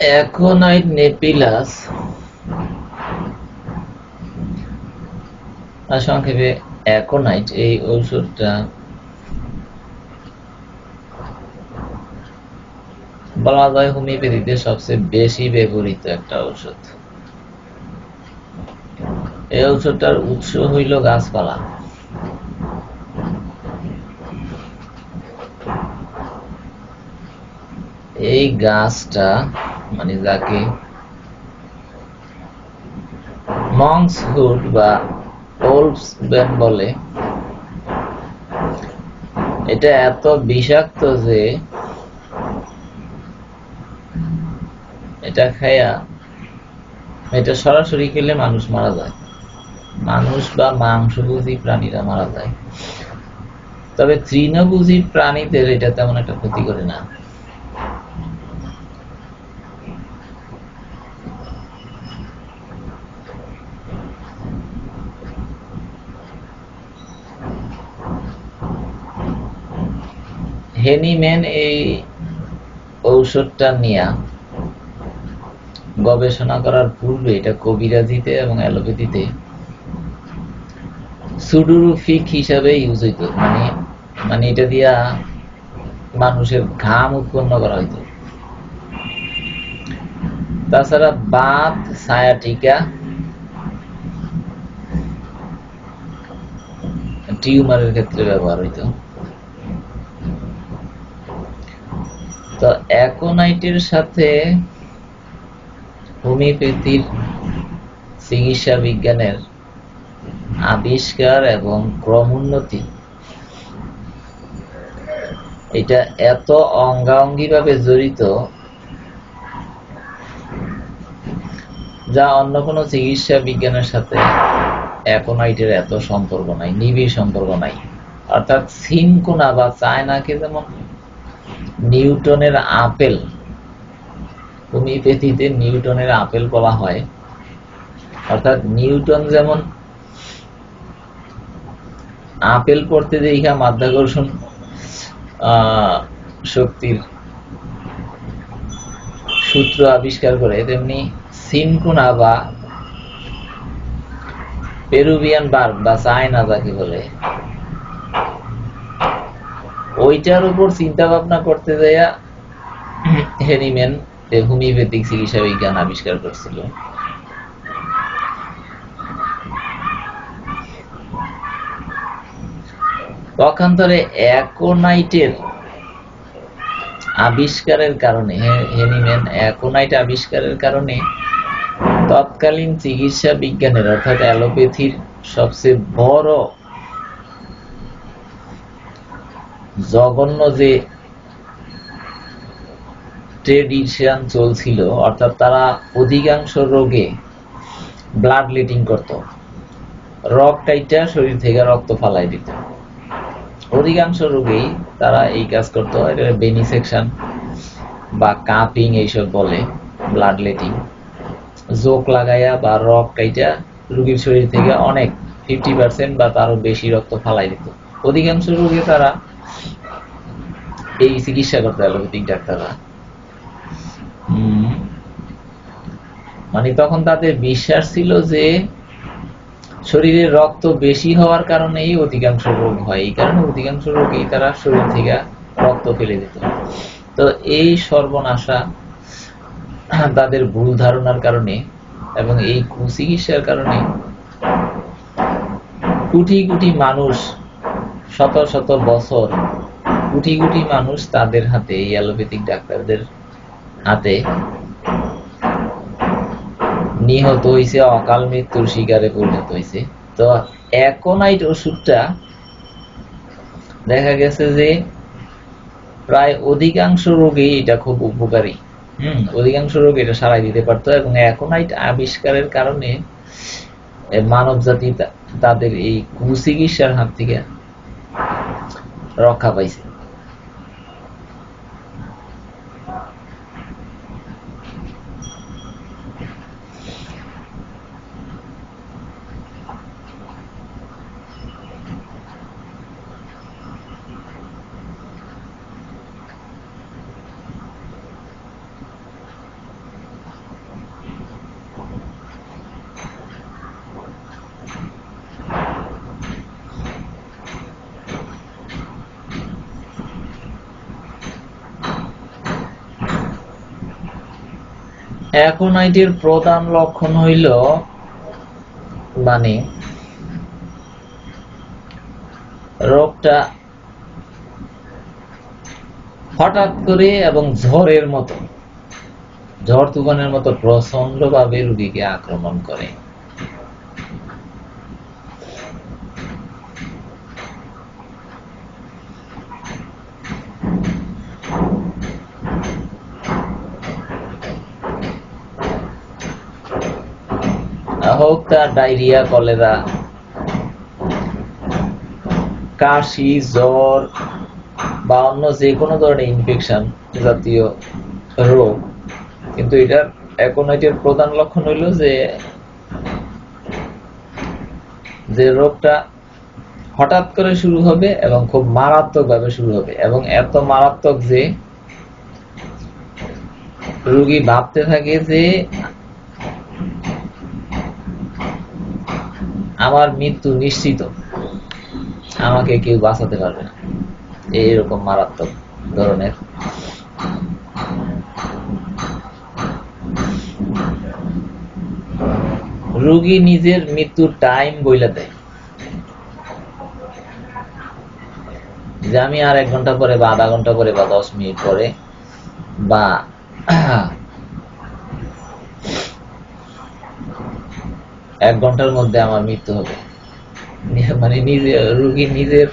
Aconite নেপিলাস আর সংক্ষেপে aconite এই ঔষধটা বলা যায় হোমিওপ্যাথিতে সবচেয়ে বেশি ব্যবহৃত একটা ঔষধ। এই ঔষধটার উৎস হইল গাছপালা। এই গাছটা মানে যাকে মংস হুড বা ওলফস ব্যান বলে, এটা এত বিষাক্ত যে এটা খাইয়া এটা সরাসরি খেলে মানুষ মারা যায়। মানুষ বা মাংসভোজী প্রাণীরা মারা যায়। তবে তৃণভোজী প্রাণীদের এটা তেমন একটা ক্ষতি করে না। হেনিম্যান এই ঔষধটা নিয়া গবেষণা করার পূর্বে এটা কবিরাজিতে এবং অ্যালোপ্যাথিতে সুডুরুফিক হিসাবে ইউজ মানে মানে এটা দিয়া মানুষের ঘাম উৎপন্ন করা হইত। তাছাড়া বাত সায়াটিকা টিউমারের ক্ষেত্রে ব্যবহার হইত। তো অ্যাকোনাইটের সাথে হোমিওপ্যাথির চিকিৎসা বিজ্ঞানের আবিষ্কার এবং ক্রমোন্নতি এটা এত অঙ্গাঙ্গি ভাবে জড়িত যা অন্য কোনো চিকিৎসা বিজ্ঞানের সাথে অ্যাকোনাইটের এত সম্পর্ক নাই, নিবিড় সম্পর্ক নাই। অর্থাৎ সিনকোনা বা চায়নাকে যেমন নিউটনের আপেল, হোমিওপ্যাথিতে নিউটনের আপেল বলা হয়, অর্থাৎ নিউটন যেমন আপেল পড়তে দেখা মাধ্যাকর্ষণ শক্তির সূত্র আবিষ্কার করে, তেমনি সিনকুনা বা পেরুভিয়ান বার্গ বা চায়না যাকে বলে। ওইটার উপর চিন্তা ভাবনা করতে যাইয়া হেনিম্যান হোমিওপ্যাথিক চিকিৎসা বিজ্ঞান আবিষ্কার করছিল। পক্ষান্তরে অ্যাকোনাইটের আবিষ্কারের কারণে হেনিম্যান অ্যাকোনাইট আবিষ্কারের কারণে তৎকালীন চিকিৎসা বিজ্ঞানের, অর্থাৎ অ্যালোপ্যাথির সবচেয়ে বড় জঘন্য যে ট্রেডিশন চলছিল, অর্থাৎ তারা অধিকাংশ রোগে ব্লাড লিটিং করত। রক্তটাইটা শরীর থেকে রক্ত ফালাই দিত। অধিকাংশ রোগেই তারা এই কাজ করত বেনিসেকশন বা কাপিং এইসব বলে ব্লাড লেটিং জোক লাগাইয়া বা রক্তটাইটা রোগীর শরীর থেকে অনেক ফিফটি পার্সেন্ট বা তারও বেশি রক্ত ফালাই দিত। অধিকাংশ রোগে তারা এই চিকিৎসা করতে অ্যালোপ্যাথিক ডাক্তাররা। মানে তখন তাদের বিশ্বাস ছিল যে শরীরে রক্ত বেশি হওয়ার কারণেই অধিকাংশ রোগ হয়। এই কারণে অধিকাংশ রোগেই তারা শরীর থেকে রক্ত ফেলে দিত। তো এই সর্বনাশা তাদের ভুল ধারণার কারণে এবং এই কুচিকিৎসার কারণে কোটি কোটি মানুষ শত শত বছর কোটি কোটি মানুষ তাদের হাতে এই অ্যালোপ্যাথিক ডাক্তারদের হাতে নিহত হয়েছে অকাল মৃত্যুর শিকারে পরিণত হয়েছে তো অ্যাকোনাইট ওষুধটা দেখা গেছে যে প্রায় অধিকাংশ রোগেই এটা খুব উপকারী। হম, অধিকাংশ রোগ এটা সারাই দিতে পারতো এবং অ্যাকোনাইট আবিষ্কারের কারণে মানব জাতি তাদের এই কুচিকিৎসার হাত থেকে রক্ষা পাইছে। এখন আইটির প্রধান লক্ষণ হইল মানে রোগটা হঠাৎ করে এবং ঝড়ের মতো, ঝড় তুফানের মতো প্রচণ্ড ভাবে রুগীকে আক্রমণ করে। হোক ডায়রিয়া, কলেরা। কাশি, জ্বর বা অন্য যে কোনো ধরনের ইনফেকশন জাতীয় রোগ। কিন্তু এটার এখন এটার প্রধান লক্ষণ হইল যে যে রোগটা হঠাৎ করে শুরু হবে এবং খুব মারাত্মক ভাবে শুরু হবে এবং এত মারাত্মক যে রুগী ভাবতে থাকে যে আমার মৃত্যু নিশ্চিত। আমাকে কেউ বাঁচাতে পারবে না। এইরকম মারাত্মক ধরনের। রুগী নিজের মৃত্যুর টাইম বইলা দেয়। যে আমি আর এক ঘণ্টা পরে বা আধা ঘণ্টা পরে বা দশ মিনিট পরে বা এক ঘণ্টার মধ্যে আমার মৃত্যু হবে। মানে নিজে রুগী নিজের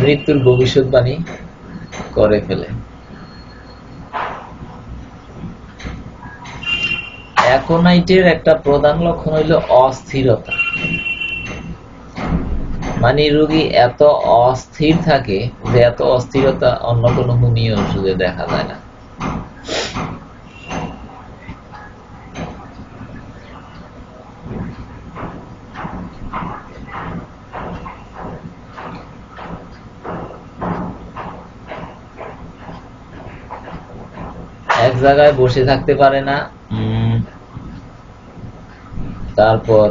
মৃত্যুর ভবিষ্যৎবাণী করে ফেলে। অ্যাকোনাইটের একটা প্রধান লক্ষণ হইল অস্থিরতা। মানে রুগী এত অস্থির থাকে যে এত অস্থিরতা অন্য কোনো হোমিও ওষুধে দেখা যায় না এক জায়গায় বসে থাকতে পারে না। তারপর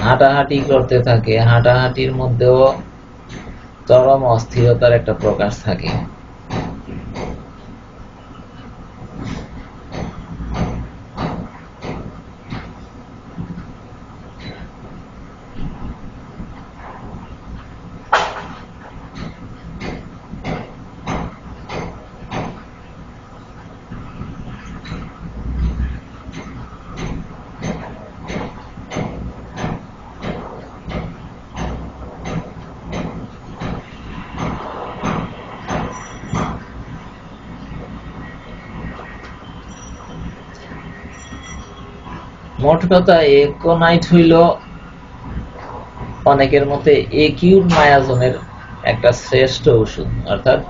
হাঁটাহাঁটি করতে থাকে। হাঁটাহাঁটির মধ্যেও চরম অস্থিরতার একটা প্রকাশ থাকে। মোট কথা একোনাইট হইল। অনেকের মতে একিউট মায়াজনের একটা শ্রেষ্ঠ ওষুধ, অর্থাৎ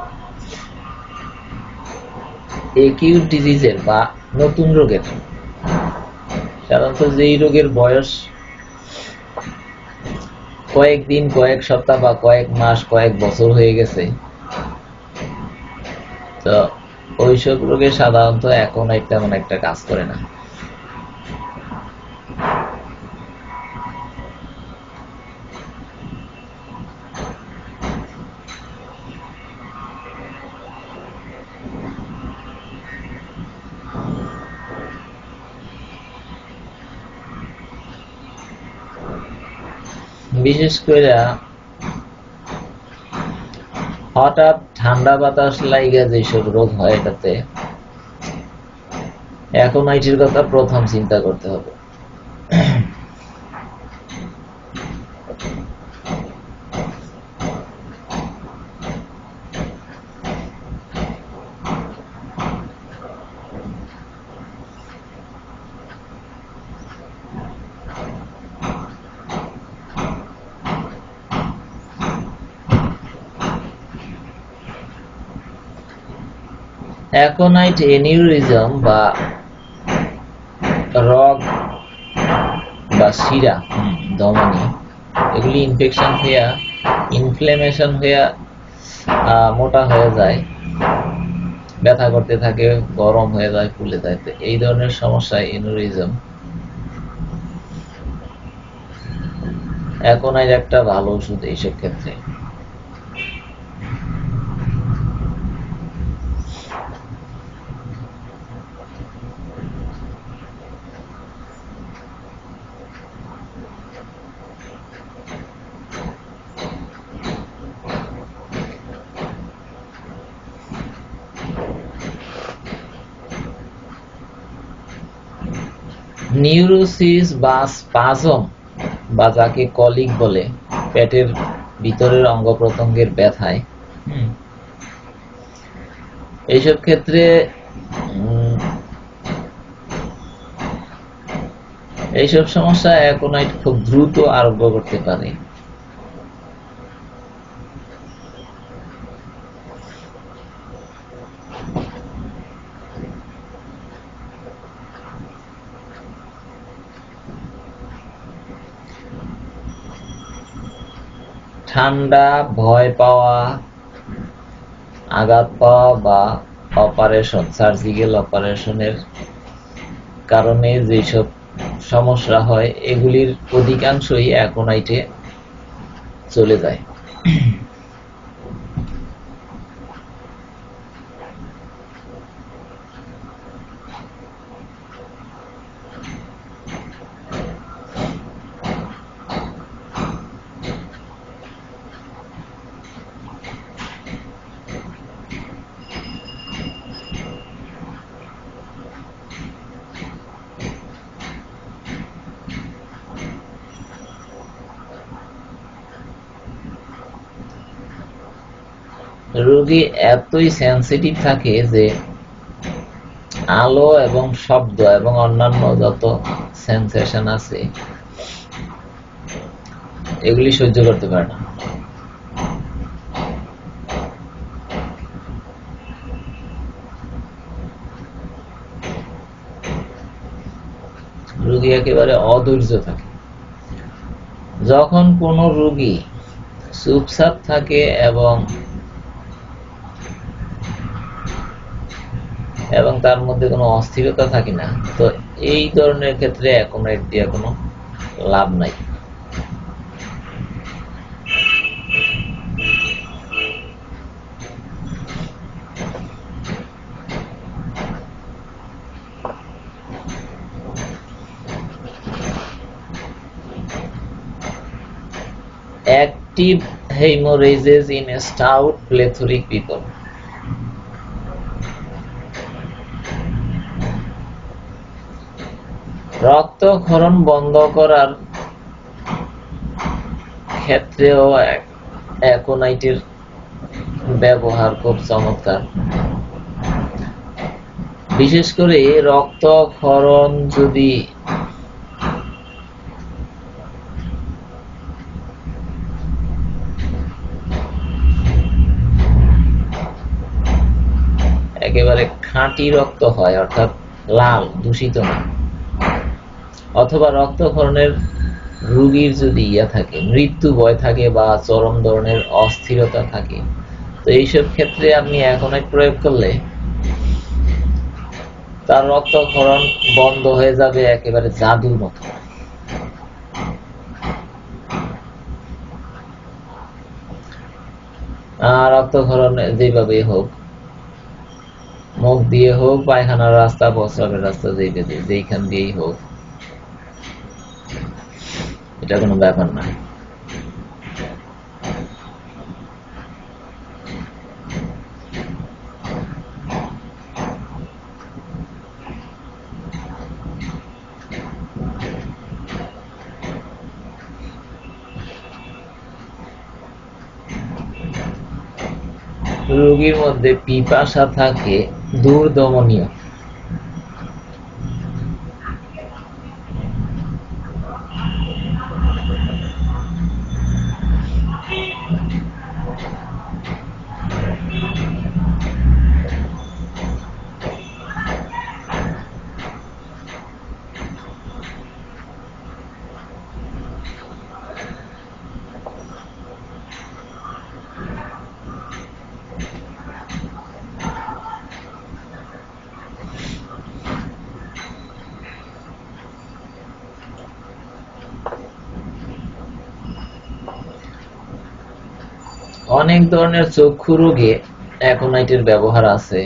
একিউট ডিজিজের বা নতুন রোগের। সাধারণত যেই রোগের বয়স কয়েকদিন কয়েক সপ্তাহ বা কয়েক মাস, কয়েক বছর হয়ে গেছে, তো ওইসব রোগে সাধারণত এখন তেমন একটা কাজ করে না। বিশেষ করে হঠাৎ ঠান্ডা বাতাস লাইগা যেসব রোগ হয় এটাতে, এখন আইটির কথা প্রথম চিন্তা করতে হবে। অ্যাকোনাইট এনিউরিজম বা রগ বা শিরা দমনি, এগুলি ইনফেকশন হইয়া ইনফ্লেমেশন হইয়া মোটা হয়ে যায়, ব্যথা করতে থাকে, গরম হয়ে যায়, ফুলে যায়। তো এই ধরনের সমস্যা এনুরিজম অ্যাকোনাইট একটা ভালো ওষুধ এইসব ক্ষেত্রে। নিউরোসিস বা স্পাজম বা যাকে কলিক বলে পেটের ভিতরের অঙ্গ প্রত্যঙ্গের ব্যথায়। এইসব ক্ষেত্রে এইসব সমস্যা এখন খুব দ্রুত আরোগ্য করতে পারে। ঠান্ডা, ভয় পাওয়া, আঘাত পাওয়া বা অপারেশন সার্জিক্যাল অপারেশনের কারণে যেসব সমস্যা হয়, এগুলির অধিকাংশই অ্যাকোনাইটে চলে যায়। রোগী এতই সেন্সিটিভ থাকে যে আলো এবং শব্দ এবং অন্যান্য যত সেন্সেশন আছে, এগুলি সহ্য করতে পারে না। রোগী একেবারে অধৈর্য থাকে। যখন কোনো রুগী চুপচাপ থাকে এবং এবং তার মধ্যে কোনো অস্থিরতা থাকে না। তো এই ধরনের ক্ষেত্রে অ্যাকোমোডেট দিয়ে কোনো লাভ নাই। Active hemorrhages in stout plethoric people রক্তক্ষরণ বন্ধ করার ক্ষেত্রেও অ্যাকোনাইটের ব্যবহার খুব চমৎকার। বিশেষ করে রক্তক্ষরণ যদি একেবারে খাঁটি রক্ত হয়, অর্থাৎ লাল, দূষিত না। অথবা রক্তক্ষরণের রুগীর যদি ইয়া থাকে, মৃত্যু ভয় থাকে বা চরম ধরনের অস্থিরতা থাকে, তো এইসব ক্ষেত্রে আপনি এখন এক প্রয়োগ করলে তার রক্তক্ষরণ বন্ধ হয়ে যাবে একেবারে জাদুর মতো। রক্তক্ষরণ যেভাবে হোক, মুখ দিয়ে হোক, পায়খানার রাস্তা, প্রস্রাবের রাস্তা যেইখান দিয়েই হোক এটা কোনো ব্যাপার না। রোগীর মধ্যে পিপাসা থাকে দুর্দমনীয়। অনেক ধরনের চক্ষু রোগে অ্যাকোনাইটের ব্যবহার আছে।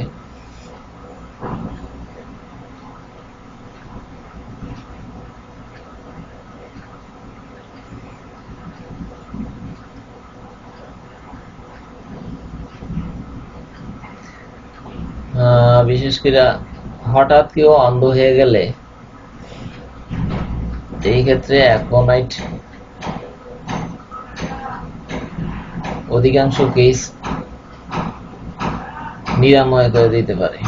বিশেষ করে হঠাৎ কেউ অন্ধ হয়ে গেলে, এই ক্ষেত্রে অ্যাকোনাইট অধিকাংশ কেস নিরাময় করে দিতে পারে।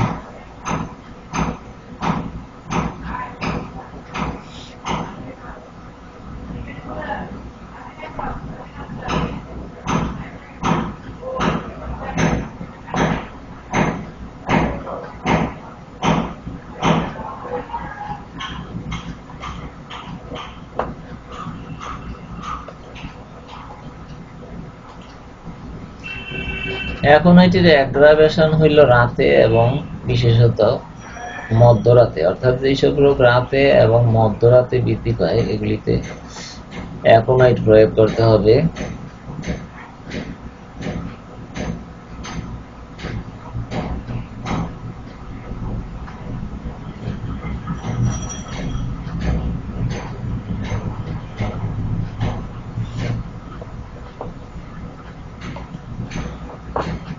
এখন অ্যাগ্রাভেশন হইল রাতে এবং বিশেষত মধ্যরাতে। অর্থাৎ যেসব রোগ রাতে এবং মধ্যরাতে বৃদ্ধি পায়, এগুলিতে অ্যাকোনাইট প্রয়োগ করতে হবে।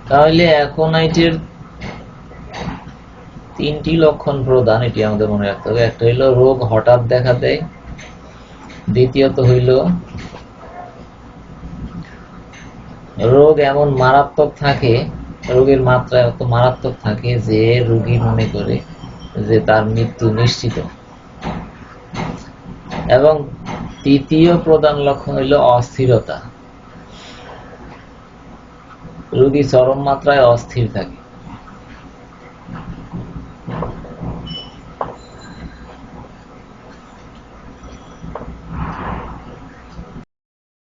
তাহলে অ্যাকোনাইটের তিনটি লক্ষণ প্রদান এটি আমাদের মনে রাখতে হবে। একটা হইল রোগ হঠাৎ দেখা দেয়। দ্বিতীয়ত হইল রোগ এমন মারাত্মক থাকে, রোগের মাত্রা এত মারাত্মক থাকে যে রোগী মনে করে যে তার মৃত্যু নিশ্চিত। এবং তৃতীয় প্রধান লক্ষণ হইল অস্থিরতা। রোগী চরম মাত্রায় অস্থির থাকে।